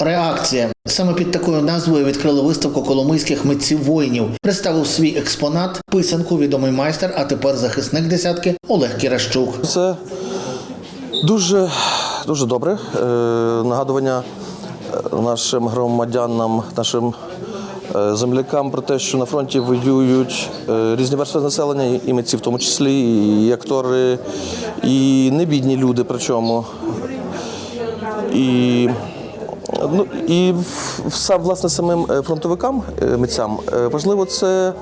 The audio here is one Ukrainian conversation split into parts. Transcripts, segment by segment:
Реакція саме під такою назвою відкрили виставку коломийських митців воїнів. Представив свій експонат писанку відомий майстер, а тепер захисник десятки Олег Кіращук. Це дуже, дуже добре. Е, нагадування е, нашим громадянам, нашим е, землякам про те, що на фронті воюють е, різні верстви населення, і митці в тому числі, і актори, і небідні люди, причому. І Ну і все, власне самим е, фронтовикам, е, митцям е, важливо це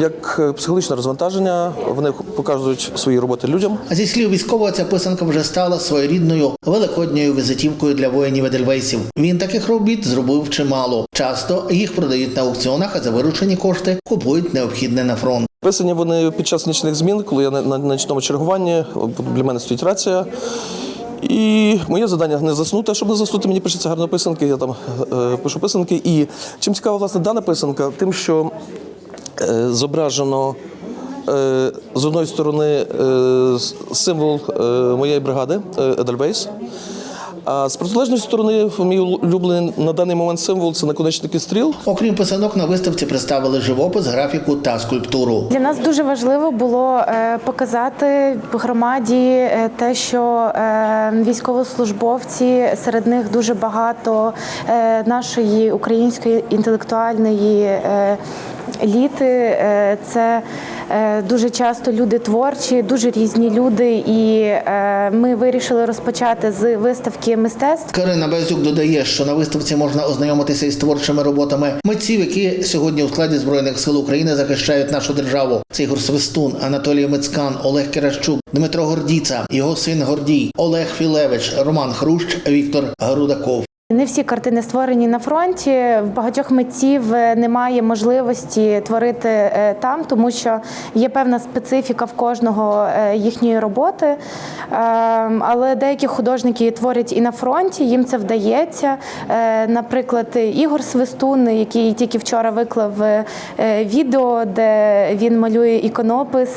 як психологічне розвантаження. Вони показують свої роботи людям. А зі слів військового, ця писанка вже стала своєрідною великодньою візитівкою для воїнів Едельвейсів. Він таких робіт зробив чимало. Часто їх продають на аукціонах, а за виручені кошти купують необхідне на фронт. Писані вони під час нічних змін, коли я на нічному чергуванні, для мене стоїть рація. І моє завдання не заснути. Щоб не заснути, мені пишеться гарно писанки. Я там е, пишу писанки. І чим цікава власне дана писанка, тим, що е, зображено е, з одної сторони е, символ е, моєї бригади е. А з протилежної сторони, мій улюблений на даний момент символ це наконечники стріл. Окрім писанок, на виставці представили живопис, графіку та скульптуру. Для нас дуже важливо було е, показати громаді е, те, що е, військовослужбовці серед них дуже багато нашої української інтелектуальної еліти. Це дуже часто люди творчі, дуже різні люди, і е, ми вирішили розпочати з виставки мистецтв. Карина Безюк додає, що на виставці можна ознайомитися із творчими роботами митців, які сьогодні у складі збройних сил України захищають нашу державу. Це Ігор Свистун, Анатолій Мицкан, Олег Киращук, Дмитро Гордіца, його син Гордій, Олег Філевич, Роман Хрущ, Віктор Грудаков. Не всі картини створені на фронті. В багатьох митців е, немає можливості творити е, там, тому що є певна специфіка в кожного е, їхньої роботи. Е, Але деякі художники творять і на фронті, їм це вдається. Наприклад, Ігор Свистун, який тільки вчора виклав відео, де він малює іконопис,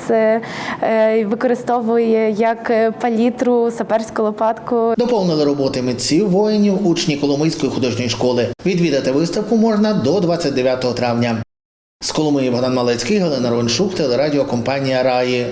використовує як палітру, саперську лопатку. Доповнили роботи митців воїнів учні Коломийської художньої школи. Відвідати виставку можна до 29 травня. З Коломиї Богдан Малецький, Галина Роншук, телерадіокомпанія Раї.